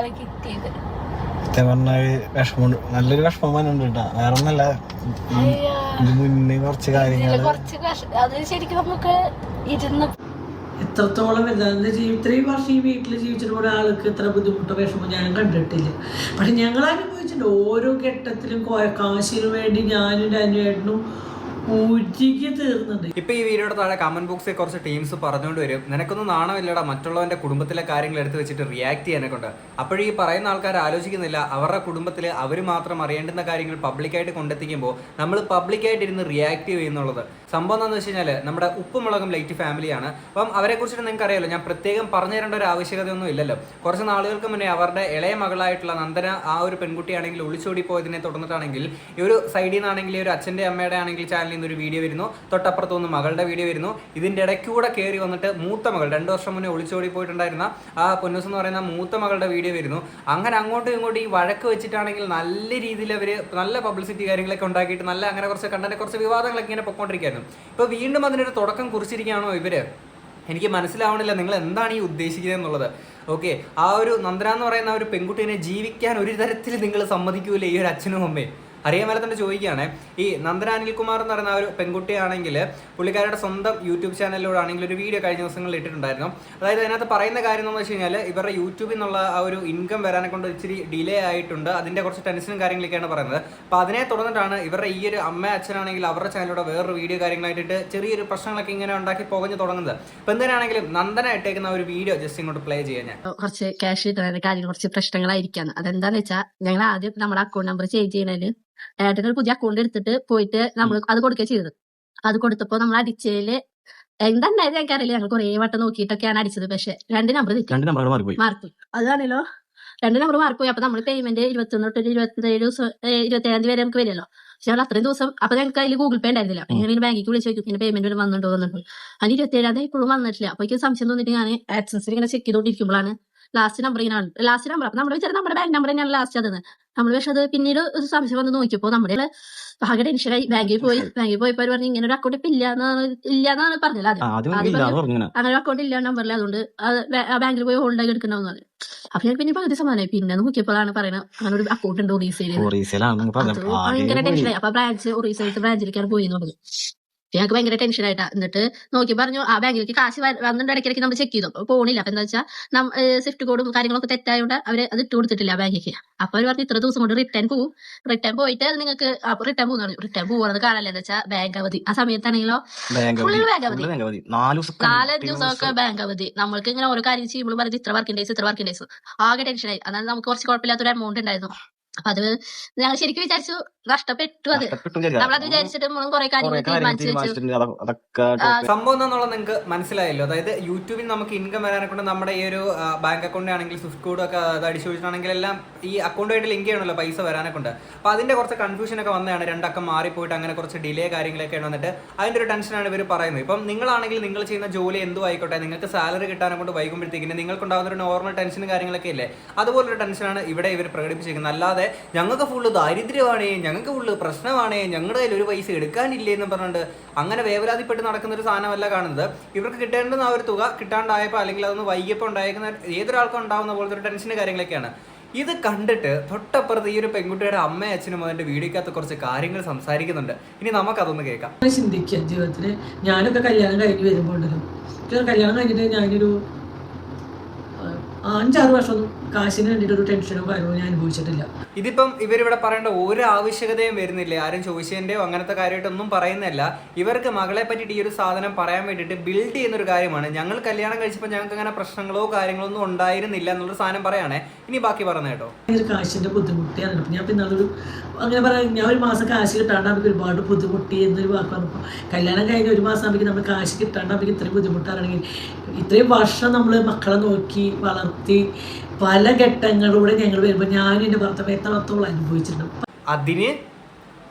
അത് കിട്ടിയത്. സത്യം പറഞ്ഞ വിഷമം നല്ലൊരു വിഷമം ഉണ്ട് കേട്ടോ. വേറെ ഒന്നല്ല മുന്നേ കുറച്ച് കാര്യങ്ങൾ ശരിക്കും നമുക്ക് ഇരുന്ന് എത്രത്തോളം വലുതാണ് ജീവി ഇത്രയും വർഷം ഈ വീട്ടിൽ ജീവിച്ചിട്ട് ഒരാൾക്ക് ഇത്ര ബുദ്ധിമുട്ടോ വിഷമം ഞാൻ കണ്ടിട്ടില്ല. പക്ഷെ ഞങ്ങൾ അനുഭവിച്ചിട്ടുണ്ട് ഓരോ ഘട്ടത്തിലും കാശിനു വേണ്ടി ഞാനും അനുവേട്ടനും ഇപ്പൊ ഈ വീഡിയോയുടെ താഴെ കമന്റ് ബോക്സിൽ കുറച്ച് ടീംസ് പറഞ്ഞുകൊണ്ട് വരും. നിനക്കൊന്നും നാണമില്ലടാ മറ്റുള്ളവന്റെ കുടുംബത്തിലെ കാര്യങ്ങൾ എടുത്തു വെച്ചിട്ട് റിയാക്ട് ചെയ്യാനെ കൊണ്ട് അപ്പോഴീ പറയുന്ന ആൾക്കാർ ആലോചിക്കുന്നില്ല അവരുടെ കുടുംബത്തിൽ അവർ മാത്രം അറിയേണ്ടുന്ന കാര്യങ്ങൾ പബ്ലിക്കായിട്ട് കൊണ്ടെത്തിക്കുമ്പോൾ നമ്മൾ പബ്ലിക്കായിട്ട് ഇരുന്ന് റിയാക്ട് ചെയ്യുന്നുള്ളത്. സംഭവം എന്താണെന്ന് വെച്ച് കഴിഞ്ഞാൽ നമ്മുടെ ഉപ്പുമുളകും ലൈറ്റ് ഫാമിലിയാണ് അപ്പം അവരെ കുറിച്ചിട്ട് നിങ്ങൾക്ക് അറിയാലോ ഞാൻ പ്രത്യേകം പറഞ്ഞു തരേണ്ട ഒരു ആവശ്യകതയൊന്നും ഇല്ലല്ലോ. കുറച്ച് നാളുകൾക്ക് മുന്നേ അവരുടെ ഇളയ മകളായിട്ടുള്ള നന്ദന ആ ഒരു പെൺകുട്ടിയാണെങ്കിൽ ഒളിച്ചോടി പോയതിനെ തുടർന്നിട്ടാണെങ്കിൽ ഈ ഒരു സൈഡിൽ നിന്നാണെങ്കിൽ ഒരു അച്ഛന്റെ അമ്മയുടെ ആണെങ്കിൽ ചാനലിൽ നിന്ന് ഒരു വീഡിയോ വരുന്നു. തൊട്ടപ്പുറത്ത് നിന്ന് മകളുടെ വീഡിയോ വരുന്നു. ഇതിന്റെ ഇടയ്ക്കൂടെ കയറി വന്നിട്ട് മൂത്ത മകൾ രണ്ട് വർഷം മുന്നേ ഒളിച്ചോടി പോയിട്ടുണ്ടായിരുന്ന ആ പൊന്നൂസ് എന്ന് പറയുന്ന മൂത്ത മകളുടെ വീഡിയോ വരുന്നു. അങ്ങനെ അങ്ങോട്ടും ഇങ്ങോട്ടും ഈ വഴക്ക് വെച്ചിട്ടാണെങ്കിൽ നല്ല രീതിയിൽ അവർ നല്ല പബ്ലിസിറ്റി കാര്യങ്ങളൊക്കെ ഉണ്ടാക്കിയിട്ട് നല്ല അങ്ങനെ കുറച്ച് കണ്ടന്റ് കുറച്ച് വിവാദങ്ങളൊക്കെ ഇങ്ങനെ പൊക്കോണ്ടിരിക്കുകയായിരുന്നു ഇപ്പോൾ വീണ്ടും അതിനൊരു തുടക്കം കുറിച്ചിരിക്കുകയാണോ ഇവർ? എനിക്ക് മനസ്സിലാവണില്ല നിങ്ങൾ എന്താണ് ഈ ഉദ്ദേശിക്കുന്നത് എന്നുള്ളത്. ഓക്കെ ആ ഒരു നന്ദന എന്ന് പറയുന്ന ഒരു പെൺകുട്ടീനെ ജീവിക്കാൻ ഒരു തരത്തിൽ നിങ്ങൾ സമ്മതിക്കൂലേ ഈ ഒരു അച്ഛനും അമ്മയും. അറിയാൻ തന്നെ ചോദിക്കുകയാണ് ഈ നന്ദന അനിൽകുമാർ എന്ന് പറയുന്ന ഒരു പെൺകുട്ടിയാണെങ്കിൽ പുള്ളിക്കാരുടെ സ്വന്തം യൂട്യൂബ് ചാനലിലൂടെ ആണെങ്കിൽ ഒരു വീഡിയോ കഴിഞ്ഞ ദിവസങ്ങളിൽ ഇട്ടിട്ടുണ്ടായിരുന്നു. അതായത് അതിനകത്ത് പറയുന്ന കാര്യം എന്ന് വെച്ച് കഴിഞ്ഞാൽ ഇവരുടെ യൂട്യൂബിൽ നിന്നുള്ള ആ ഒരു ഇൻകം വരാനെ കൊണ്ട് ഇച്ചിരി ഡിലേ ആയിട്ടുണ്ട്. അതിന്റെ കുറച്ച് ടെൻഷനും കാര്യങ്ങളൊക്കെയാണ് പറയുന്നത്. അപ്പോൾ അതിനെ തുടർന്നിട്ടാണ് ഇവരുടെ ഈ ഒരു അമ്മ അച്ഛനാണെങ്കിൽ അവരുടെ ചാനലിലൂടെ വേറൊരു വീഡിയോ കാര്യങ്ങളായിട്ടിട്ട് ചെറിയൊരു പ്രശ്നങ്ങളൊക്കെ ഇങ്ങനെ ഉണ്ടാക്കി പുകഞ്ഞു തുടങ്ങുന്നത്. അപ്പോൾ എന്തിനാണെങ്കിലും നന്ദന ഇട്ടേക്കുന്ന ഒരു വീഡിയോ ജസ്റ്റ് ഇങ്ങോട്ട് പ്ലേ ചെയ്യാൻ ഞാൻ. കുറച്ച് ക്യാഷ് കിട്ടുന്ന കാര്യങ്ങൾ കുറച്ച് പ്രശ്നങ്ങളായിരിക്കാം അതെന്താണെന്ന് വെച്ചാൽ ഞങ്ങൾ ആദ്യം നമ്മുടെ അക്കൗണ്ട് നമ്പർ ചേഞ്ച് ചെയ്യണതിന് ഏട്ടന് ഒരു പുതിയ അക്കൗണ്ട് എടുത്തിട്ട് പോയിട്ട് നമ്മൾ അത് കൊടുക്കുക ചെയ്തത്. അത് കൊടുത്തപ്പോ നമ്മൾ അടിച്ചതിൽ എന്താണ്ടായത് ഞങ്ങൾക്കറിയില്ല ഞങ്ങൾ കുറെ വട്ടം നോക്കിയിട്ടൊക്കെയാണ് അടിച്ചത്. പക്ഷെ രണ്ട് നമ്പർ തെറ്റി രണ്ട് നമ്പറുകൾ മാറിപ്പോയി. മാർക്ക് അതാണല്ലോ. രണ്ട് നമ്പർ മാർക്ക് പോയി അപ്പൊ നമ്മൾ പേയ്മെന്റ് ഇരുപത്തൊന്ന് തൊട്ട് ഇരുപത്തേഴ് ദിവസം ഇരുപത്തേഴാം തീയതി വരെ നമുക്ക് വരുമല്ലോ. പക്ഷെ ഞങ്ങൾ അത്രയും ദിവസം അപ്പൊ ഞങ്ങൾക്ക് അതിൽ ഗൂഗിൾ പേ ഉണ്ടായിരുന്നില്ല. ഞാൻ പിന്നെ ബാങ്കിക്ക് വിളിച്ച് ചോദിക്കും പിന്നെ പേയ്മെന്റ് വന്നിട്ടുണ്ടോ? വന്നിട്ടുണ്ടോ? അതിന് ഇരുപത്തേഴാം തീയതി ഇപ്പോഴും വന്നിട്ടില്ല. അപ്പൊ എനിക്ക് സംശയം തോന്നിട്ട് ഞാൻ ആക്സൻസിൽ ഇങ്ങനെ ചെക്ക് ചെയ്തോണ്ടിരിക്കുമ്പോഴാണ് ലാസ്റ്റ് നമ്പർ ഇങ്ങനെ ലാസ്റ്റ് നമ്പർ അപ്പൊ നമ്മൾ വിചാരം നമ്മുടെ ബാങ്ക് നമ്പർ തന്നെയാണ് ലാസ്റ്റ് അതെന്ന് നമ്മൾ പക്ഷെ അത് പിന്നീട് ഒരു സംശയം വന്ന് നോക്കിയപ്പോ നമ്മുടെ ആകെ ടെൻഷനായി ബാങ്കിൽ പോയി ബാങ്കിൽ പോയപ്പോ അവർ പറഞ്ഞു ഇങ്ങനെ ഒരു അക്കൗണ്ട് ഇപ്പൊ ഇല്ല ഇല്ലാന്നാണ് ഇല്ല എന്നാണ് പറഞ്ഞത്. ആദ്യം അങ്ങനെ ഒരു അക്കൗണ്ട് ഇല്ല നമ്പറിൽ അതുകൊണ്ട് ബാങ്കിൽ പോയി ഹോൾഡ് ആക്കി എടുക്കണമെന്ന് പറഞ്ഞു. അപ്പൊ ഞാൻ പിന്നെ പകുതി സമാധാനം പിന്നെ നോക്കിയപ്പോഴാണ് പറയുന്നത് അങ്ങനെ ഒരു അക്കൗണ്ട് ഉണ്ട് ഒറീസയിൽ ഭയങ്കര. ടെൻഷനായി അപ്പൊ ബ്രാഞ്ച് ഒറീസയിലത്തെ ബ്രാഞ്ചിലേക്കാണ് പോയി എന്നുള്ളത് ഞങ്ങൾക്ക് ഭയങ്കര ടെൻഷൻ ആയിട്ടാ. എന്നിട്ട് നോക്കി പറഞ്ഞു ആ ബാങ്കിലേക്ക് കാശ് വന്നിട്ട് ഇടയ്ക്കിടയ്ക്ക് നമ്മൾ ചെക്ക് ചെയ്തു. പോണില്ല. അപ്പൊ എന്താ വെച്ചാൽ സ്വിഫ്റ്റ് കോഡും കാര്യങ്ങളൊക്കെ തെറ്റായതുകൊണ്ട് അവർ അത് ഇട്ട് കൊടുത്തിട്ടില്ല ബാങ്കിലേക്ക്. അപ്പൊ അവർ പറഞ്ഞു ഇത്ര ദിവസം കൊണ്ട് റിട്ടേൺ പോകും റിട്ടേൺ പോയിട്ട് അത് നിങ്ങൾക്ക് റിട്ടേൺ പോകുന്ന പറഞ്ഞു. റിട്ടേൺ പോകുന്നത് കാണാല്ലോ എന്ന് വെച്ചാൽ ബാങ്ക് അവധി ആ സമയത്താണെങ്കിലോ ഫുള്ള് ബാങ്ക് അവധി നാലഞ്ച് ദിവസമൊക്കെ ബാങ്ക് അവധി നമ്മൾക്ക് ഇങ്ങനെ ഓരോ കാര്യം ചെയ്യുമ്പോൾ പറയുന്നത് ഇത്ര വർക്കിംഗ് ഡേയ്സ് ഇത്ര വർക്കിംഗ് ഡേയ്സ് ആകെ ടെൻഷൻ ആയി. അതായത് നമുക്ക് കുറച്ച് കുഴപ്പമില്ലാത്തൊരു എമൗണ്ട് ഉണ്ടായിരുന്നു. അപ്പൊ അത് ഞങ്ങൾ ശരിക്കും വിചാരിച്ചു നഷ്ടപ്പെട്ടു അത്. നമ്മളത് വിചാരിച്ചിട്ട് നമ്മളും കുറെ കാര്യങ്ങൾ തീരുമാനിച്ചു സംഭവം എന്താണെന്നുള്ളത് നിങ്ങൾക്ക് മനസ്സിലായല്ലോ. അതായത് യൂട്യൂബിൽ നമുക്ക് ഇൻകം വരാനെ കൊണ്ട് നമ്മുടെ ഈ ഒരു ബാങ്ക് അക്കൗണ്ട് ആണെങ്കിൽ സ്വിഫ്റ്റ് കോഡ് ഒക്കെ അത് അടിച്ചു വെച്ചിട്ടാണെങ്കിൽ എല്ലാം ഈ അക്കൗണ്ടുമായിട്ട് ലിങ്ക് ചെയ്യണമല്ലോ പൈസ വരാനെ കൊണ്ട് അപ്പൊ അതിന്റെ കുറച്ച് കൺഫ്യൂഷൻ ഒക്കെ വന്നതാണ്. രണ്ടക്കം മാറിപ്പോയിട്ട് അങ്ങനെ കുറച്ച് ഡിലേ കാര്യങ്ങളൊക്കെ വന്നിട്ട്. അതിന്റെ ഒരു ടെൻഷനാണ് ഇവർ പറയുന്നത്. ഇപ്പം നിങ്ങളാണെങ്കിൽ നിങ്ങൾ ചെയ്യുന്ന ജോലി എന്തോ ആയിക്കോട്ടെ നിങ്ങൾക്ക് സാലറി കിട്ടാനെ കൊണ്ട് വൈകുമ്പോഴത്തേക്കിന് നിങ്ങൾക്കുണ്ടാകുന്ന ഒരു നോർമൽ ടെൻഷനും കാര്യങ്ങളൊക്കെ ഇല്ലേ? അതുപോലൊരു ടെൻഷനാണ് ഇവിടെ ഇവർ പ്രകടിപ്പിച്ചിരിക്കുന്നത്. അല്ലാതെ ഞങ്ങൾക്ക് ഫുള്ള് ദാരിദ്ര്യമാണ് ഞങ്ങൾക്ക് ഫുള്ള് പ്രശ്നമാണ് ഞങ്ങളുടെ കയ്യിൽ ഒരു പൈസ എടുക്കാനില്ലേ എന്ന് പറഞ്ഞുകൊണ്ട് അങ്ങനെ വേവലാതിപ്പെട്ട് നടക്കുന്ന ഒരു സാധനമല്ല കാണുന്നത്. ഇവർക്ക് കിട്ടേണ്ടുന്ന ആ ഒരു തുക കിട്ടാണ്ടായപ്പോൾ അല്ലെങ്കിൽ അതൊന്ന് വൈകിയപ്പോൾ ഉണ്ടായിരിക്കുന്ന ഏതൊരാൾക്കും ഉണ്ടാവുന്ന പോലത്തെ ഒരു ടെൻഷന് കാര്യങ്ങളൊക്കെയാണ്. ഇത് കണ്ടിട്ട് തൊട്ടപ്പുറത്ത് ഈ ഒരു പെൺകുട്ടിയുടെ അമ്മയും അച്ഛനും അതിന്റെ വീഡിയോക്കകത്ത് കുറച്ച് കാര്യങ്ങൾ സംസാരിക്കുന്നുണ്ട്. ഇനി നമുക്കതൊന്ന് കേൾക്കാം. ചിന്തിക്കുക ജീവിതത്തിൽ ഞാനൊക്കെ കല്യാണം കഴിഞ്ഞ് വരുമ്പോൾ കല്യാണം കഴിഞ്ഞിട്ട് ഞാനൊരു അഞ്ചാറ് വർഷമൊന്നും കാശിന് വേണ്ടിയിട്ട് ഒരു ടെൻഷനോ കാര്യമോ ഞാൻ അനുഭവിച്ചിട്ടില്ല. ഇതിപ്പം ഇവരിവിടെ പറയേണ്ട ഒരു ആവശ്യകതയും വരുന്നില്ല? ആരും ചോദിച്ചതിന്റെയോ അങ്ങനത്തെ കാര്യമായിട്ടൊന്നും പറയുന്നില്ല. ഇവർക്ക് മകളെ പറ്റിയിട്ട് ഈ ഒരു സാധനം പറയാൻ വേണ്ടിയിട്ട് ബിൽഡ് ചെയ്യുന്ന ഒരു കാര്യമാണ്. ഞങ്ങൾ കല്യാണം കഴിച്ചപ്പോൾ ഞങ്ങൾക്ക് അങ്ങനെ പ്രശ്നങ്ങളോ കാര്യങ്ങളോ ഒന്നും ഉണ്ടായിരുന്നില്ല എന്നുള്ള സാധനം പറയാണേ ഇനി ബാക്കി പറഞ്ഞു കേട്ടോ? കാശിന്റെ ബുദ്ധിമുട്ടിയാണ്. ഞാൻ പിന്നെ അതൊരു അങ്ങനെ പറയാം ഞാൻ ഒരു മാസം കാശ് കിട്ടാണ്ട് നമുക്ക് ഒരുപാട് ബുദ്ധിമുട്ടി എന്നൊരു വാക്ക് പറഞ്ഞപ്പോൾ കല്യാണം കഴിഞ്ഞ് ഒരു മാസം ആകുമ്പോൾ നമ്മൾ കാശ് കിട്ടാണ്ട് നമുക്ക് ഇത്രയും ബുദ്ധിമുട്ടാണെങ്കിൽ ഇത്രയും വർഷം നമ്മൾ മക്കളെ നോക്കി വളർത്തി പല ഘട്ടങ്ങളിലൂടെ ഞങ്ങൾ വരുമ്പോൾ ഞാൻ എന്റെ ഭർത്താവ് എത്രത്തോളം അനുഭവിച്ചിട്ടുണ്ട്. അതിന്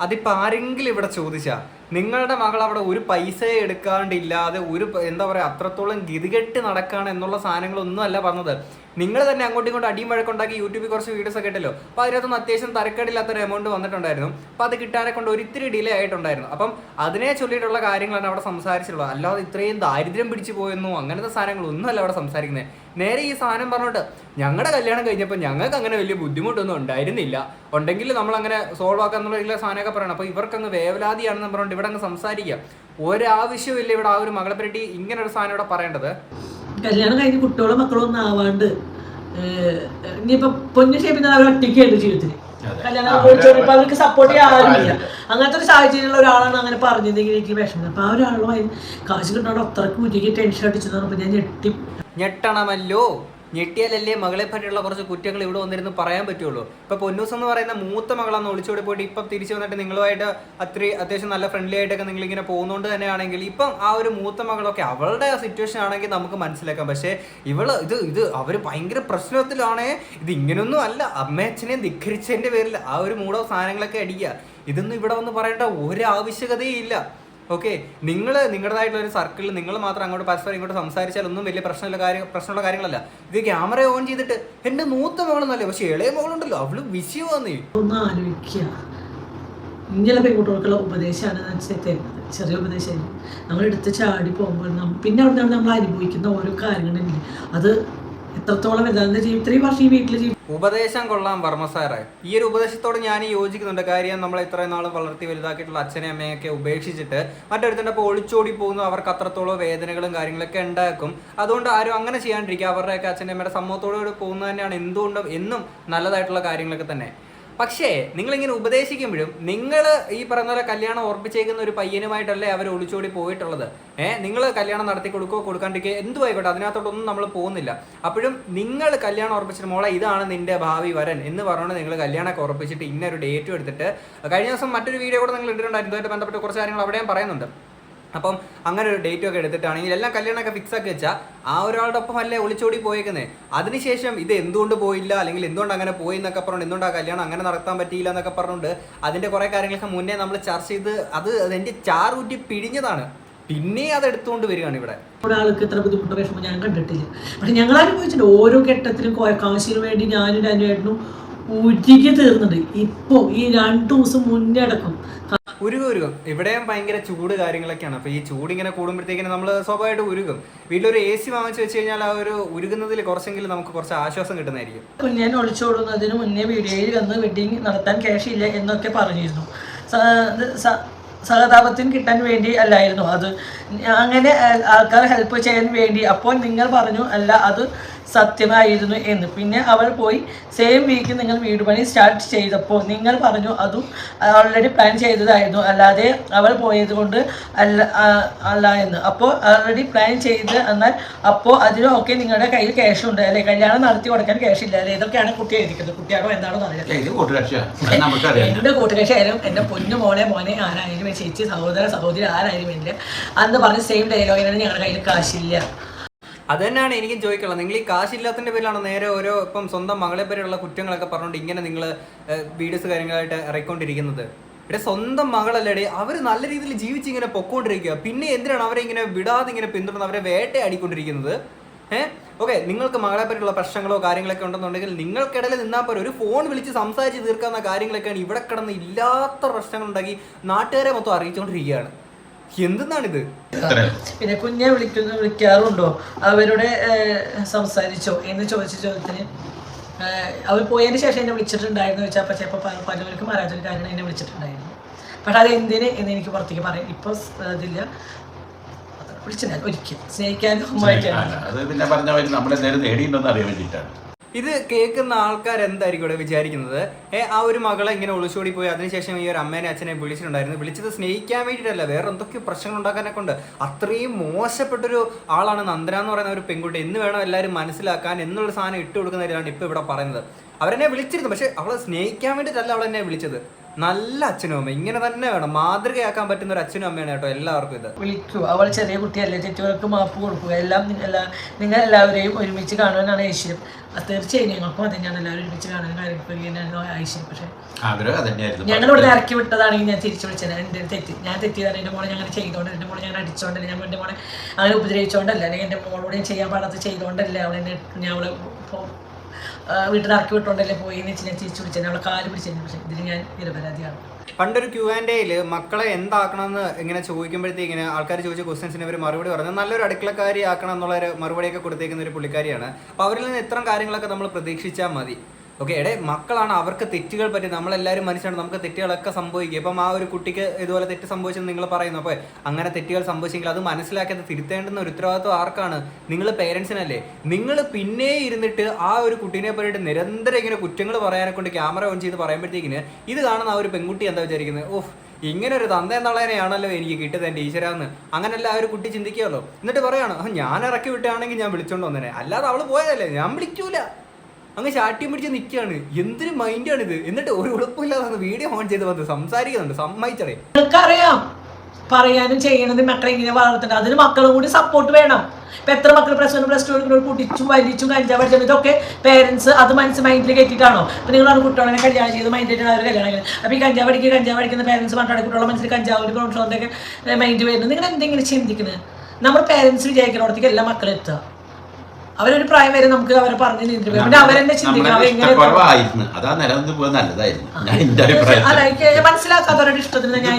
അതിപ്പോൾ ആരെങ്കിലും ഇവിടെ ചോദിച്ചാ നിങ്ങളുടെ മകൾ അവിടെ ഒരു പൈസ എടുക്കാണ്ടില്ലാതെ ഒരു എന്താ പറയുക അത്രത്തോളം ഗതികെട്ട് നടക്കാണ് എന്നുള്ള സാധനങ്ങളൊന്നും അല്ല പറഞ്ഞത്. നിങ്ങൾ തന്നെ അങ്ങോട്ടും ഇങ്ങോട്ടും അടിയും വഴക്കുണ്ടാക്കി യൂട്യൂബിൽ കുറച്ച് വീഡിയോസ് ഒക്കെ ഇട്ടല്ലോ. അപ്പോൾ അതിനകത്തൊന്നും അത്യാവശ്യം തരക്കേടില്ലാത്തൊരു എമൗണ്ട് വന്നിട്ടുണ്ടായിരുന്നു. അപ്പോൾ അത് കിട്ടാനെ കൊണ്ട് ഒരിത്തിരി ഡിലേ ആയിട്ടുണ്ടായിരുന്നു. അപ്പം അതിനെ ചൊല്ലിയിട്ടുള്ള കാര്യങ്ങളാണ് അവിടെ സംസാരിച്ചിട്ടുള്ളത്. അല്ലാതെ ഇത്രയും ദാരിദ്ര്യം പിടിച്ചു പോയെന്നോ അങ്ങനത്തെ സാധനങ്ങളൊന്നും അല്ല അവിടെ സംസാരിക്കുന്നത്. നേരെ ഈ സാധനം പറഞ്ഞിട്ട് ഞങ്ങളുടെ കല്യാണം കഴിഞ്ഞപ്പോൾ ഞങ്ങൾക്ക് അങ്ങനെ വലിയ ബുദ്ധിമുട്ടൊന്നും ഉണ്ടായിരുന്നില്ല. ഉണ്ടെങ്കിൽ നമ്മൾ അങ്ങനെ സോൾവ് ആക്കാന്നുള്ള സാധനമൊക്കെ പറയണം. അപ്പോൾ ഇവർക്കങ്ങ് വേവലാതിയാണെന്ന് പറഞ്ഞുകൊണ്ട് ഇവിടെ അങ്ങ് സംസാരിക്കാം. ഒരാവശ്യമില്ല ഇവിടെ ആ ഒരു മകളെ പറ്റി ഇങ്ങനെ ഒരു സാധനം ഇവിടെ പറയേണ്ടത്. കല്യാണം കഴിഞ്ഞ് കുട്ടികളും മക്കളും ഒന്നും ആവാണ്ട് ഇനിയിപ്പൊ പൊന്നു ഷേപ്പിന്ന് അവർ ഒറ്റയ്ക്കുണ്ട് ജീവിതത്തിൽ കല്യാണം അവർക്ക് സപ്പോർട്ട് ചെയ്യാൻ ആരുമില്ല. അങ്ങനത്തെ ഒരു സാഹചര്യമുള്ള ഒരാളാണ് അങ്ങനെ പറഞ്ഞതെങ്കിൽ എനിക്ക് വിഷമം. അപ്പൊ ആ ഒരാളുമായി കാശ് കിട്ടാണ്ട് അത്രയ്ക്ക് ഉരുക്കി ടെൻഷൻ അടിച്ചു പറഞ്ഞപ്പോൾ ഞാൻ ഞെട്ടി. ഞെട്ടണമല്ലോ. ഞെട്ടിയാലല്ലേ മകളെ പറ്റിയുള്ള കുറച്ച് കുറ്റങ്ങൾ ഇവിടെ വന്നിരുന്ന് പറയാൻ പറ്റുള്ളൂ. ഇപ്പൊ പൊന്നൂസ് എന്ന് പറയുന്ന മൂത്ത മകളാന്ന് ഒളിച്ചോടി പോയിട്ട് ഇപ്പം തിരിച്ചു വന്നിട്ട് നിങ്ങളുമായിട്ട് അത്രയും അത്യാവശ്യം നല്ല ഫ്രണ്ട്ലി ആയിട്ടൊക്കെ നിങ്ങൾ ഇങ്ങനെ പോകുന്നതുകൊണ്ട് തന്നെയാണെങ്കിൽ ഇപ്പം ആ ഒരു മൂത്ത മകളൊക്കെ അവളുടെ സിറ്റുവേഷൻ ആണെങ്കിൽ നമുക്ക് മനസ്സിലാക്കാം. പക്ഷേ ഇവൾ ഇത് ഇത് അവർ ഭയങ്കര പ്രശ്നത്തിലാണേ. ഇത് ഇങ്ങനൊന്നും അല്ല. അമ്മയച്ഛനെയും ധിഖരിച്ചതിന്റെ പേരിൽ ആ ഒരു മൂടോ സാധനങ്ങളൊക്കെ അടിക്കുക. ഇതൊന്നും ഇവിടെ വന്ന് പറയേണ്ട ഒരു ആവശ്യകതയും ഇല്ല. ഓക്കെ നിങ്ങൾ നിങ്ങളുടേതായിട്ടുള്ള ഒരു സർക്കിളിൽ നിങ്ങൾ മാത്രം അങ്ങോട്ട് പരസ്പരം ഇങ്ങോട്ട് സംസാരിച്ചാൽ ഒന്നും വലിയ പ്രശ്നമുള്ള കാര്യം പ്രശ്നമുള്ള കാര്യങ്ങളല്ല. ഇത് ക്യാമറ ഓൺ ചെയ്തിട്ട് എന്റെ മൂത്ത മകളൊന്നല്ലേ പക്ഷെ ഇളയ മകളുണ്ടല്ലോ അവൾ വിഷയമാന്നേ ഒന്ന് ആലോചിക്കുക. പെൺകുട്ടികൾക്കുള്ള ഉപദേശമാണ് ചെറിയ ഉപദേശമായിരുന്നു നമ്മൾ എടുത്ത് ചാടി പോകുമ്പോൾ പിന്നെ അവിടെ നമ്മൾ അനുഭവിക്കുന്ന ഓരോ കാര്യങ്ങളുണ്ട് അത് ഉപദേശം കൊള്ളാം വർമ്മ സാറേ ഈ ഒരു ഉപദേശത്തോട് ഞാൻ യോജിക്കുന്നുണ്ട്. കാര്യം നമ്മൾ ഇത്രയും നാൾ വളർത്തി വലുതാക്കിയിട്ടുള്ള അച്ഛനെ അമ്മയൊക്കെ ഉപേക്ഷിച്ചിട്ട് മറ്റൊരുത്തന്റെ അപ്പോൾ ഒളിച്ചോടി പോകുന്നു. അവർക്ക് അത്രത്തോളം വേദനകളും കാര്യങ്ങളൊക്കെ ഉണ്ടാക്കും. അതുകൊണ്ട് ആരും അങ്ങനെ ചെയ്യാണ്ടിരിക്കുക. അവരുടെയൊക്കെ അച്ഛന്റെ അമ്മയുടെ സമ്മതത്തോടുകൂടി പോകുന്നത് തന്നെയാണ് എന്തുകൊണ്ടും എന്നും നല്ലതായിട്ടുള്ള കാര്യങ്ങളൊക്കെ തന്നെ. പക്ഷേ നിങ്ങളിങ്ങനെ ഉപദേശിക്കുമ്പോഴും നിങ്ങൾ ഈ പറയുന്ന പോലെ കല്യാണം ഉറപ്പിച്ചേക്കുന്ന ഒരു പയ്യനുമായിട്ടല്ലേ അവർ ഒളിച്ചോടി പോയിട്ടുള്ളത്? ഏഹ് നിങ്ങൾ കല്യാണം നടത്തി കൊടുക്കുകയോ കൊടുക്കാണ്ടിരിക്കുക എന്തു ആയിക്കോട്ടെ അതിനകത്തോട്ടൊന്നും നമ്മൾ പോകുന്നില്ല. അപ്പോഴും നിങ്ങൾ കല്യാണം ഉറപ്പിച്ചിട്ട് മോളെ ഇതാണ് നിന്റെ ഭാവി വരൻ എന്ന് പറഞ്ഞുകൊണ്ട് നിങ്ങൾ കല്യാണമൊക്കെ ഉറപ്പിച്ചിട്ട് ഇന്നൊരു ഡേറ്റും എടുത്തിട്ട് കഴിഞ്ഞ ദിവസം മറ്റൊരു വീഡിയോ കൂടെ നിങ്ങൾ ഇട്ടിട്ടുണ്ടായിരുന്നു ഇതുമായിട്ട് ബന്ധപ്പെട്ട് കുറച്ച് കാര്യങ്ങൾ അവിടെയും പറയുന്നുണ്ട്. അപ്പം അങ്ങനെ ഒരു ഡേറ്റും ഒക്കെ എടുത്തിട്ടാണെങ്കിൽ എല്ലാം കല്യാണമൊക്കെ ഫിക്സ് ആക്കി വെച്ചാൽ ആ ഒരാളുടെ ഒപ്പം അല്ലേ ഒളിച്ചോടി പോയേക്കുന്നത് അതിനുശേഷം ഇത് എന്തുകൊണ്ട് പോയില്ല? അല്ലെങ്കിൽ എന്തുകൊണ്ട് അങ്ങനെ പോയി എന്നൊക്കെ പറഞ്ഞുകൊണ്ട് എന്തുകൊണ്ട് ആ കല്യാണം അങ്ങനെ നടത്താൻ പറ്റിയില്ല എന്നൊക്കെ പറഞ്ഞുകൊണ്ട് അതിന്റെ കുറേ കാര്യങ്ങളൊക്കെ മുന്നേ നമ്മൾ ചർച്ച ചെയ്ത് അത് അതിന്റെ ചാറൂറ്റി പിഴിഞ്ഞതാണ്. പിന്നെ അത് എടുത്തുകൊണ്ട് വരികയാണ് ഇവിടെ. ഒരാൾക്ക് ഇത്ര ബുദ്ധിമുട്ട് വിഷമം ഞാൻ കണ്ടിട്ടില്ല. പക്ഷെ ഞങ്ങൾ അനുഭവിച്ചിട്ടുണ്ട് ഓരോ ഘട്ടത്തിലും കാശിന് വേണ്ടി ഞാനും അനുവേട്ടനും ഉരുകി തീർന്നുണ്ട് ഇപ്പോൾ ഈ രണ്ടു ദിവസം മുന്നേ അടക്കം ഉരുകും ഉരുകും. ഇവിടെയും ഭയങ്കര ചൂട് കാര്യങ്ങളൊക്കെയാണ്. അപ്പോൾ ഈ ചൂട് ഇങ്ങനെ കൂടുമ്പോഴത്തേക്കിനും നമ്മൾ സ്വാഭാവികമായിട്ട് ഉരുകും. വീട്ടിലൊരു എ സി വാങ്ങിച്ചു വെച്ച് കഴിഞ്ഞാൽ ആ ഒരു ഉരുകുന്നതിൽ കുറച്ചെങ്കിലും നമുക്ക് കുറച്ച് ആശ്വാസം കിട്ടുന്നതായിരിക്കും. കുഞ്ഞൻ ഒളിച്ചോടുന്നതിന് മുന്നേ വീഡിയോയിൽ വന്ന് വെഡിങ് നടത്താൻ ക്യാഷ് ഇല്ല എന്നൊക്കെ പറഞ്ഞിരുന്നു. സഹതാപത്തിന് കിട്ടാൻ വേണ്ടി അല്ലായിരുന്നു അത്. അങ്ങനെ ആൾക്കാർ ഹെൽപ്പ് ചെയ്യാൻ വേണ്ടി. അപ്പോൾ നിങ്ങൾ പറഞ്ഞു അല്ല അത് സത്യമായിരുന്നു എന്ന്. പിന്നെ അവൾ പോയി സെയിം വീക്ക് നിങ്ങൾ വീട് പണി സ്റ്റാർട്ട് ചെയ്തപ്പോൾ നിങ്ങൾ പറഞ്ഞു അതും ഓൾറെഡി പ്ലാൻ ചെയ്തതായിരുന്നു. അല്ലാതെ അവൾ പോയത് കൊണ്ട് അല്ല അല്ല എന്ന്. അപ്പോൾ ഓൾറെഡി പ്ലാൻ ചെയ്ത് എന്നാൽ അപ്പോൾ അതിനൊക്കെ നിങ്ങളുടെ കയ്യിൽ ക്യാഷ് ഉണ്ട് അല്ലെ? കല്യാണം നടത്തി കൊടുക്കാൻ ക്യാഷ് ഇല്ല അല്ലെ? ഇതൊക്കെയാണ് കുട്ടി എഴുതിക്കുന്നത്. കുട്ടിയാണോ എന്താണോ അറിയാം നമുക്കറിയാം. എന്റെ കൂട്ടുകാരും എന്റെ പൊന്നു മോളെ മോനെ ആരായാലും ചേച്ചി സഹോദര സഹോദരി ആരായാലും ഇല്ല. അന്ന് പറഞ്ഞ സെയിം ഡയലോഗിനാണ് ഞങ്ങളുടെ കയ്യിൽ കാശില്ല അത് തന്നെയാണ് എനിക്കും ചോദിക്കുള്ളത് നിങ്ങൾ ഈ കാശില്ലാത്തതിന്റെ പേരിലാണ് നേരെ ഓരോ ഇപ്പം സ്വന്തം മകളെ പേരുള്ള കുറ്റങ്ങളൊക്കെ പറഞ്ഞുകൊണ്ട് ഇങ്ങനെ നിങ്ങൾ വീഡിയോസ് കാര്യങ്ങളായിട്ട് ഇറക്കിക്കൊണ്ടിരിക്കുന്നത്? ഇവിടെ സ്വന്തം മകളല്ലേ അവർ നല്ല രീതിയിൽ ജീവിച്ച് ഇങ്ങനെ പൊക്കോണ്ടിരിക്കുക പിന്നെ എന്തിനാണ് അവരെ ഇങ്ങനെ വിടാതെ ഇങ്ങനെ പിന്തുടർന്ന് അവരെ വേട്ടയാടിക്കൊണ്ടിരിക്കുന്നത്? ഏഹ് ഓക്കെ നിങ്ങൾക്ക് മകളെ പറ്റിയുള്ള പ്രശ്നങ്ങളോ കാര്യങ്ങളൊക്കെ ഉണ്ടെന്നുണ്ടെങ്കിൽ നിങ്ങൾക്കിടയിൽ നിന്നാൽ പോലും ഒരു ഫോൺ വിളിച്ച് സംസാരിച്ച് തീർക്കാവുന്ന കാര്യങ്ങളൊക്കെയാണ് ഇവിടെ കിടന്ന് ഇല്ലാത്ത പ്രശ്നങ്ങൾ ഉണ്ടാക്കി നാട്ടുകാരെ മൊത്തം അറിയിച്ചുകൊണ്ടിരിക്കുകയാണ്. എന്തെന്നാണിത്? പിന്നെ കുഞ്ഞെ വിളിക്കുന്നു വിളിക്കാറുണ്ടോ? അവരോട് സംസാരിച്ചോ? എന്ന് ചോദിച്ച ചോദ്യത്തിന് അവർ പോയതിന് ശേഷം എന്നെ വിളിച്ചിട്ടുണ്ടായിരുന്നു വെച്ചാൽ പക്ഷേ ചിലപ്പോൾ പലവർക്കും അറിയാത്തൊരു കാര്യമാണ് എന്നെ വിളിച്ചിട്ടുണ്ടായിരുന്നു. പക്ഷെ അത് എന്തിന് എന്ന് എനിക്ക് പുറത്തേക്ക് പറയാം ഇപ്പോൾ ഇതില്ല. വിളിച്ചിട്ടുണ്ടായിരുന്നു ഒരിക്കൽ സ്നേഹിക്കാനും അത് പിന്നെ പറഞ്ഞ പോലെ നമ്മളെന്തായാലും നേടിയിട്ടുണ്ടെന്ന് അറിയാൻ വേണ്ടിയിട്ടാണ്. ഇത് കേൾക്കുന്ന ആൾക്കാർ എന്തായിരിക്കും ഇവിടെ വിചാരിക്കുന്നത്? ഏ ആ ഒരു മകളെ ഇങ്ങനെ ഒളിച്ചോടി പോയി. അതിനുശേഷം ഈ ഒരു അമ്മേനെ അച്ഛനെ വിളിച്ചിട്ടുണ്ടായിരുന്നു. വിളിച്ചത് സ്നേഹിക്കാൻ വേണ്ടിയിട്ടല്ല വേറെ എന്തൊക്കെയോ പ്രശ്നങ്ങൾ ഉണ്ടാക്കാനൊക്കെ ഉണ്ട്. അത്രയും മോശപ്പെട്ടൊരു ആളാണ് നന്ദന എന്ന് പറയുന്ന ഒരു പെൺകുട്ടി. എന്ന് വേണം എല്ലാവരും മനസ്സിലാക്കാൻ എന്നുള്ള സാധനം ഇട്ട് കൊടുക്കുന്നതിലാണ് ഇപ്പോൾ ഇവിടെ പറയുന്നത്. അവരെന്നെ വിളിച്ചിരുന്നു പക്ഷെ അവളെ സ്നേഹിക്കാൻ വേണ്ടിയിട്ടല്ല അവളെന്നെ വിളിച്ചത്. നല്ല അച്ഛനും അമ്മ ഇങ്ങനെ തന്നെ വേണം. മാതൃകയാക്കാൻ പറ്റുന്ന ഒരു അച്ഛനും അമ്മയാണ് കേട്ടോ എല്ലാവർക്കും ഇത്. വിളിക്കൂ. അവൾ ചെറിയ കുട്ടിയല്ലേ? തെറ്റുകൾക്ക് മാപ്പ് കൊടുക്കുക. എല്ലാം എല്ലാ നിങ്ങൾ എല്ലാവരെയും ഒരുമിച്ച് കാണുവാനാണ് ഐശ്വര്യം. തീർച്ചയായും ഞങ്ങൾക്കും അത് ഞാൻ എല്ലാവരും ഒരുമിച്ച് കാണാൻ കാര്യങ്ങൾ ഐശ്വര്യം. പക്ഷേ ഞങ്ങളിവിടെ അതന്നെയായിരുന്നു ഞങ്ങൾ ഇവിടെ ഇറക്കി വിട്ടതാണെങ്കിൽ ഞാൻ തിരിച്ചു വിളിച്ചത്. എന്റെ തെറ്റ്. ഞാൻ തെറ്റിയതാണ് എന്റെ മോളെ ഞങ്ങൾ ചെയ്തോണ്ട് എന്റെ മോളെ ഞാൻ അടിച്ചോണ്ടല്ല? ഞാൻ എന്റെ മോളെ അങ്ങനെ ഉപദ്രവിച്ചോണ്ടല്ല. അല്ലെങ്കിൽ എന്റെ മോളോട് ഞാൻ ചെയ്യാൻ പാടാത്ത ചെയ്തോണ്ടല്ല അവളെ എന്നെ ഞാൻ അവളെ ഇറക്കി വിട്ടോണ്ടല്ലേ പോയി എന്ന് വെച്ച് ഞാൻ തിരിച്ചു വിളിച്ചത് അവളെ കാൽ പിടിച്ചു പക്ഷേ ഇതിന് ഞാൻ നിരപരാധിയാണ്. പണ്ടൊരു ക്യൂ ആൻഡ് എയിൽ മക്കളെ എന്താക്കണമെന്ന് ഇങ്ങനെ ചോദിക്കുമ്പോഴത്തേക്കിന് ആൾക്കാർ ചോദിച്ച ക്വസ്റ്റ്യൻസിന് അവർ മറുപടി പറഞ്ഞു നല്ലൊരു അടുക്കളക്കാരി ആക്കണം എന്നുള്ള ഒരു മറുപടിയൊക്കെ കൊടുത്തേക്കുന്ന ഒരു പുള്ളിക്കാരിയാണ്. അപ്പോൾ അവരിൽ നിന്ന് ഇത്തരം കാര്യങ്ങളൊക്കെ നമ്മൾ പ്രതീക്ഷിച്ചാൽ മതി. ഓക്കെ എടെ മക്കളാണ്. അവർക്ക് തെറ്റുകൾ പറ്റി നമ്മളെല്ലാവരും മനുഷ്യരാണ്. നമുക്ക് തെറ്റുകളൊക്കെ സംഭവിക്കും. ഇപ്പം ആ ഒരു കുട്ടിക്ക് ഇതുപോലെ തെറ്റ് സംഭവിച്ചെന്ന് നിങ്ങൾ പറയുന്നു. അപ്പോൾ അങ്ങനെ തെറ്റുകൾ സംഭവിച്ചെങ്കിൽ അത് മനസ്സിലാക്കി അത് തിരുത്തേണ്ടുന്ന ഒരു ഉത്തരവാദിത്വം ആർക്കാണ്? നിങ്ങൾ പേരൻസിനല്ലേ. നിങ്ങൾ പിന്നെ ഇരുന്നിട്ട് ആ ഒരു കുട്ടീനെ പറ്റിയിട്ട് നിരന്തരം ഇങ്ങനെ കുറ്റങ്ങൾ പറയാനെ കൊണ്ട് ക്യാമറ ഓൺ ചെയ്ത് പറയുമ്പോഴത്തേക്കിന് ഇത് കാണുന്ന ആ ഒരു പെൺകുട്ടി എന്താ വിചാരിക്കുന്നത് ഓഹ് ഇങ്ങനെ ഒരു തന്ത എന്നുള്ളതിനെയാണല്ലോ എനിക്ക് കിട്ടിയത് എന്റെ ഈശ്വരാന്ന്. അങ്ങനെയല്ല ആ ഒരു കുട്ടി ചിന്തിക്കുകയല്ലോ എന്നിട്ട് പറയാണ് ഞാൻ ഇറക്കി വിട്ടാണെങ്കിൽ ഞാൻ വിളിച്ചോണ്ട് വന്നേനെ. അല്ലാതെ അവൾ പോയതല്ലേ. ഞാൻ വിളിക്കൂല. അങ്ങ് ചാട്ടിയും പിടിച്ച് നിൽക്കുകയാണ് എന്തൊരു ഇത് എന്നിട്ട് ഒരു ഉളുപ്പില്ലാതെ വീഡിയോ ഓൺ ചെയ്ത് വന്ന് സംസാരിക്കുന്നുണ്ട്. സമ്മതിച്ചടേ. നിങ്ങൾക്കറിയാം പറയാനും ചെയ്യണത് മക്കളെ ഇങ്ങനെ വളർത്തേണ്ട അതിന് മക്കളും കൂടി സപ്പോർട്ട് വേണം. ഇപ്പൊ എത്ര മക്കൾ പ്ലസ് വൺ പ്ലസ് ടു കുടിച്ചും വലിച്ചും കഞ്ചാവ് അടിച്ചും ഇതൊക്കെ പേരൻസ് അത് മനസ്സ് മൈൻഡിൽ കയറ്റിയിട്ടാണോ അപ്പൊ നിങ്ങളാണ് കുട്ടികളെ കല്യാണം ചെയ്ത് മൈൻഡിലാണ് അവർ കല്യാണം ചെയ്യുന്നത് അപ്പൊ ഈ കഞ്ചാവ് അടിക്കുക കഞ്ചാവ് അടിക്കുന്ന പേരൻസ് പറഞ്ഞാൽ കുട്ടികളുടെ മനസ്സിൽ കഞ്ചാവിന്റെ പ്രോൺഷോന്റെ ഒക്കെ മൈൻഡ് വരുന്നത്. നിങ്ങൾ എന്തെങ്കിലും ചിന്തിക്കുന്നത്? നമ്മൾ പേരൻസ് വിചാരിക്കുന്നിടത്തേക്ക് എല്ലാ മക്കളും എത്തുക. അവരൊരു പ്രായം വരെ നമുക്ക് അവരെ പറഞ്ഞു പിന്നെ അവരെന്നെ ചിന്തിക്കണം അതാ നിലനിന്ന് നല്ലതായിരുന്നു. അല്ല മനസ്സിലാക്കാത്തവരുടെ ഇഷ്ടത്തിന് ഞാൻ.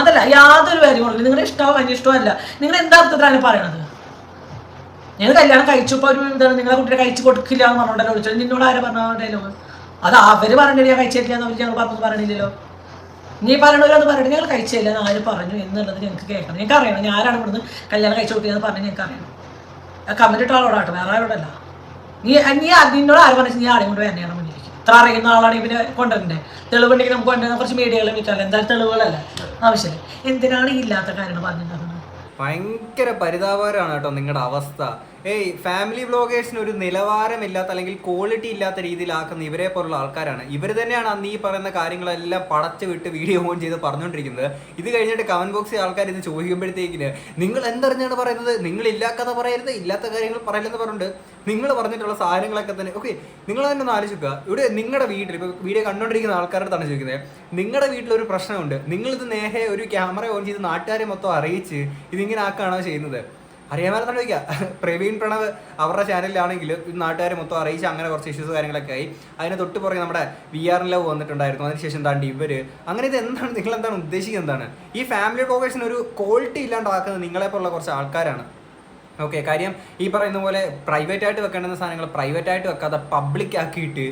അതല്ല യാതൊരു കാര്യങ്ങളും നിങ്ങളുടെ ഇഷ്ടമോ അനിഷ്ടമോ അല്ല. നിങ്ങൾ എന്താ അർത്ഥത്തിലാണ് പറയണത്? ഞങ്ങൾ കല്യാണം കഴിച്ചപ്പോ ഒരു എന്താണ് നിങ്ങളെ കുട്ടിയെ കഴിച്ചു കൊടുക്കില്ല എന്ന് പറഞ്ഞോണ്ടല്ലോ വിളിച്ചത്. നിന്നോട് ആരെ പറഞ്ഞോ അത് അവർ പറഞ്ഞില്ല ഞാൻ കഴിച്ചില്ല എന്ന് അവർ ഞങ്ങൾ പറഞ്ഞു പറഞ്ഞില്ലല്ലോ? നീ പറയണവരത് പറഞ്ഞിട്ട് ഞങ്ങൾ കഴിച്ചില്ല എന്ന് ആര് പറഞ്ഞു എന്നുള്ളത് ഞങ്ങൾക്ക് കേൾക്കണം. ഞങ്ങൾക്ക് അറിയണം. ഞാൻ ആരാണ് ഇവിടുന്ന് കല്യാണം കഴിച്ചു കൊടുക്കുക എന്ന് പറഞ്ഞു ഞങ്ങൾക്ക് അറിയണം. കമന്റ് ഇട്ട ആട്ടെ വേറെ ആരോടല്ല. നീ നീ അതിനോട് ആര് പറഞ്ഞു നീ ആരെയും കൊണ്ട് തന്നെയാണ് മുന്നിലേക്ക് ഇത്ര അറിയുന്ന ആളാണെങ്കിൽ പിന്നെ കൊണ്ടുവരണ്ടേ തെളിവുണ്ടെങ്കിൽ നമുക്ക് കൊണ്ടുവരുന്ന കുറച്ച് മീഡിയകൾ വിളിച്ചാലും? എന്തായാലും തെളിവുകളല്ല? ആവശ്യമില്ല എന്തിനാണ് ഇല്ലാത്ത കാര്യങ്ങൾ പറഞ്ഞിട്ടുണ്ടാകുന്നത് ഭയങ്കര പരിതാപകരമാണ് കേട്ടോ നിങ്ങളുടെ അവസ്ഥ. ഏയ് ഫാമിലി വ്ളോഗേഴ്സിന് ഒരു നിലവാരമില്ലാത്ത അല്ലെങ്കിൽ ക്വാളിറ്റി ഇല്ലാത്ത രീതിയിലാക്കുന്ന ഇവരെ പോലുള്ള ആൾക്കാരാണ്. ഇവർ തന്നെയാണ് അന്ന് ഈ പറയുന്ന കാര്യങ്ങളെല്ലാം പടച്ചു വിട്ട് വീഡിയോ ഓൺ ചെയ്ത് പറഞ്ഞുകൊണ്ടിരിക്കുന്നത്. ഇത് കഴിഞ്ഞിട്ട് കമന്റ് ബോക്സിൽ ആൾക്കാർ ഇത് ചോദിക്കുമ്പോഴത്തേക്കിന് നിങ്ങൾ എന്തറിഞ്ഞാണ് പറയുന്നത്? നിങ്ങൾ ഇല്ലാക്കഥ പറയരുത് ഇല്ലാത്ത കാര്യങ്ങൾ പറയില്ലെന്ന് പറഞ്ഞിട്ടുണ്ട്. നിങ്ങൾ പറഞ്ഞിട്ടുള്ള സാധനങ്ങളൊക്കെ തന്നെ ഓക്കെ നിങ്ങൾ തന്നെ ഒന്ന് ആലോചിക്കുക. ഇവിടെ നിങ്ങളുടെ വീട്ടിൽ ഇപ്പോൾ വീഡിയോ കണ്ടുകൊണ്ടിരിക്കുന്ന ആൾക്കാരുടെ തന്നെ ചോദിക്കുന്നത് നിങ്ങളുടെ വീട്ടിലൊരു പ്രശ്നമുണ്ട്. നിങ്ങളിത് നേഹെ ഒരു ക്യാമറ ഓൺ ചെയ്ത് നാട്ടുകാരെ മൊത്തം അറിയിച്ച് ഇതിങ്ങനെ ആക്കുകയാണോ ചെയ്യുന്നത്? അറിയാമെന്നാണ് ചോദിക്കുക പ്രവീൺ പ്രണവ് അവരുടെ ചാനലിലാണെങ്കിൽ നാട്ടുകാരെ മൊത്തം അറിയിച്ച് അങ്ങനെ കുറച്ച് ഇഷ്യൂസ് കാര്യങ്ങളൊക്കെ ആയി. അതിന് തൊട്ട് പുറകെ നമ്മുടെ വി ആർ ലവ് വന്നിട്ടുണ്ടായിരുന്നു. അതിനുശേഷം താണ്ട് ഇവർ. അങ്ങനെ ഇത് എന്താണ്? നിങ്ങൾ എന്താണ് ഉദ്ദേശിക്കുന്നത് എന്താണ്? ഈ ഫാമിലി ബ്ലോഗേഴ്സിന് ഒരു ക്വാളിറ്റി ഇല്ലാണ്ടാക്കുന്നത് നിങ്ങളെ പോലുള്ള കുറച്ച് ആൾക്കാരാണ്. ഓക്കെ കാര്യം ഈ പറയുന്ന പോലെ പ്രൈവറ്റ് ആയിട്ട് വെക്കേണ്ടുന്ന സാധനങ്ങൾ പ്രൈവറ്റ് ആയിട്ട് വെക്കാതെ പബ്ലിക് ആക്കിയിട്ട്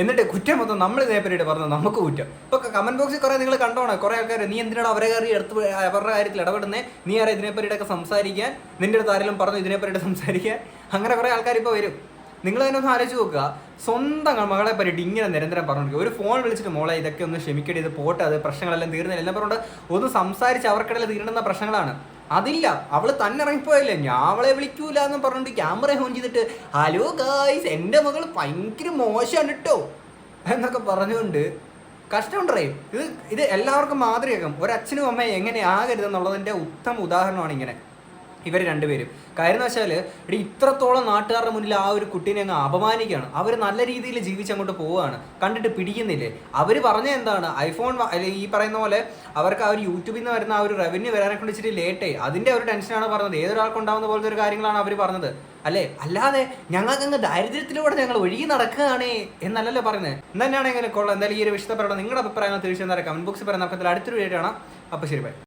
എന്നിട്ട് കുറ്റം മൊത്തം നമ്മൾ ഇതേപ്പറ്റിയിട്ട് പറഞ്ഞു നമുക്ക് കുറ്റം. ഇപ്പൊ കമന്റ് ബോക്സിൽ കുറെ നിങ്ങൾ കണ്ടോണേ? കുറേ ആൾക്കാർ നീ എന്തിനാണ് അവരെ കയറി എടുത്ത് അവരുടെ കാര്യത്തിൽ ഇടപെടുന്നേ? നീ ആരാ ഇതിനെപ്പറ്റിയിട്ടൊക്കെ സംസാരിക്കാൻ? നിന്റെ അടുത്ത് ആരെങ്കിലും പറഞ്ഞു ഇതിനെപ്പറ്റിയിട്ട് സംസാരിക്കാൻ? അങ്ങനെ കുറേ ആൾക്കാർ ഇപ്പോൾ വരും. നിങ്ങൾ തന്നെ ഒന്ന് ആലോചിച്ച് നോക്കുക. സ്വന്തം മകളെ പറ്റിയിട്ട് ഇങ്ങനെ നിരന്തരം പറഞ്ഞു ഒരു ഫോൺ വിളിച്ചിട്ട് മോളെ ഇതൊക്കെ ഒന്ന് ക്ഷമിക്കേണ്ടത് പോട്ടെ അത് പ്രശ്നങ്ങളെല്ലാം തീർന്നില്ല എല്ലാം പറഞ്ഞുകൊണ്ട് ഒന്ന് സംസാരിച്ച് അവർക്കിടയിൽ തീരുന്ന പ്രശ്നങ്ങളാണ്. അതില്ല. അവൾ തന്നെ ഇറങ്ങിപ്പോയല്ലേ ഞാൻ അവളെ വിളിക്കൂല എന്ന് പറഞ്ഞിട്ട് ക്യാമറ ഓൺ ചെയ്തിട്ട് ഹലോ ഗായ്സ് എന്റെ മകൾ ഭയങ്കര മോശമാണ് കേട്ടോ എന്നൊക്കെ പറഞ്ഞുകൊണ്ട് കഷ്ടമുണ്ടേ ഇത് ഇത് എല്ലാവർക്കും മാതൃകയാക്കും ഒരച്ഛനും അമ്മയും എങ്ങനെ ആകരുതെന്നുള്ളതിന്റെ ഉത്തമ ഉദാഹരണമാണ് ഇങ്ങനെ. ഇവർ രണ്ടുപേരും. കാര്യം എന്ന് വെച്ചാൽ ഇവിടെ ഇത്രത്തോളം നാട്ടുകാരുടെ മുന്നിൽ ആ ഒരു കുട്ടീനെ അങ്ങ് അപമാനിക്കുകയാണ്. അവർ നല്ല രീതിയിൽ ജീവിച്ച് അങ്ങോട്ട് പോവുകയാണ്. കണ്ടിട്ട് പിടിക്കുന്നില്ലേ? അവർ പറഞ്ഞ എന്താണ്? ഐഫോൺ ഈ പറയുന്ന പോലെ അവർക്ക് ആ ഒരു യൂട്യൂബിൽ നിന്ന് വരുന്ന ആ ഒരു റവന്യൂ വരാനെ കൊണ്ട് ഇച്ചിരി ലേറ്റായി അതിന്റെ ഒരു ടെൻഷനാണ് പറഞ്ഞത്. ഏതൊരാൾക്ക് ഉണ്ടാകുന്ന പോലത്തെ ഒരു കാര്യങ്ങളാണ് അവർ പറഞ്ഞത്. അല്ലേ? അല്ലാതെ ഞങ്ങൾക്ക് അങ്ങ് ദാരിദ്ര്യത്തിലൂടെ ഞങ്ങൾ ഒഴുകി നടക്കുകയാണ് എന്നല്ലല്ലോ പറയുന്നത്. എന്ന് തന്നെയാണ് എങ്ങനെ കൊള്ളാം. എന്തായാലും ഈ ഒരു വിഷയത്തെ പറയണം നിങ്ങളുടെ അഭിപ്രായങ്ങൾ തീർച്ചയായും കമന്റ് ബോക്സിൽ പറയുന്ന അടുത്തൊരു വീഡിയോ ആണ് അപ്പോൾ ശരി ബൈ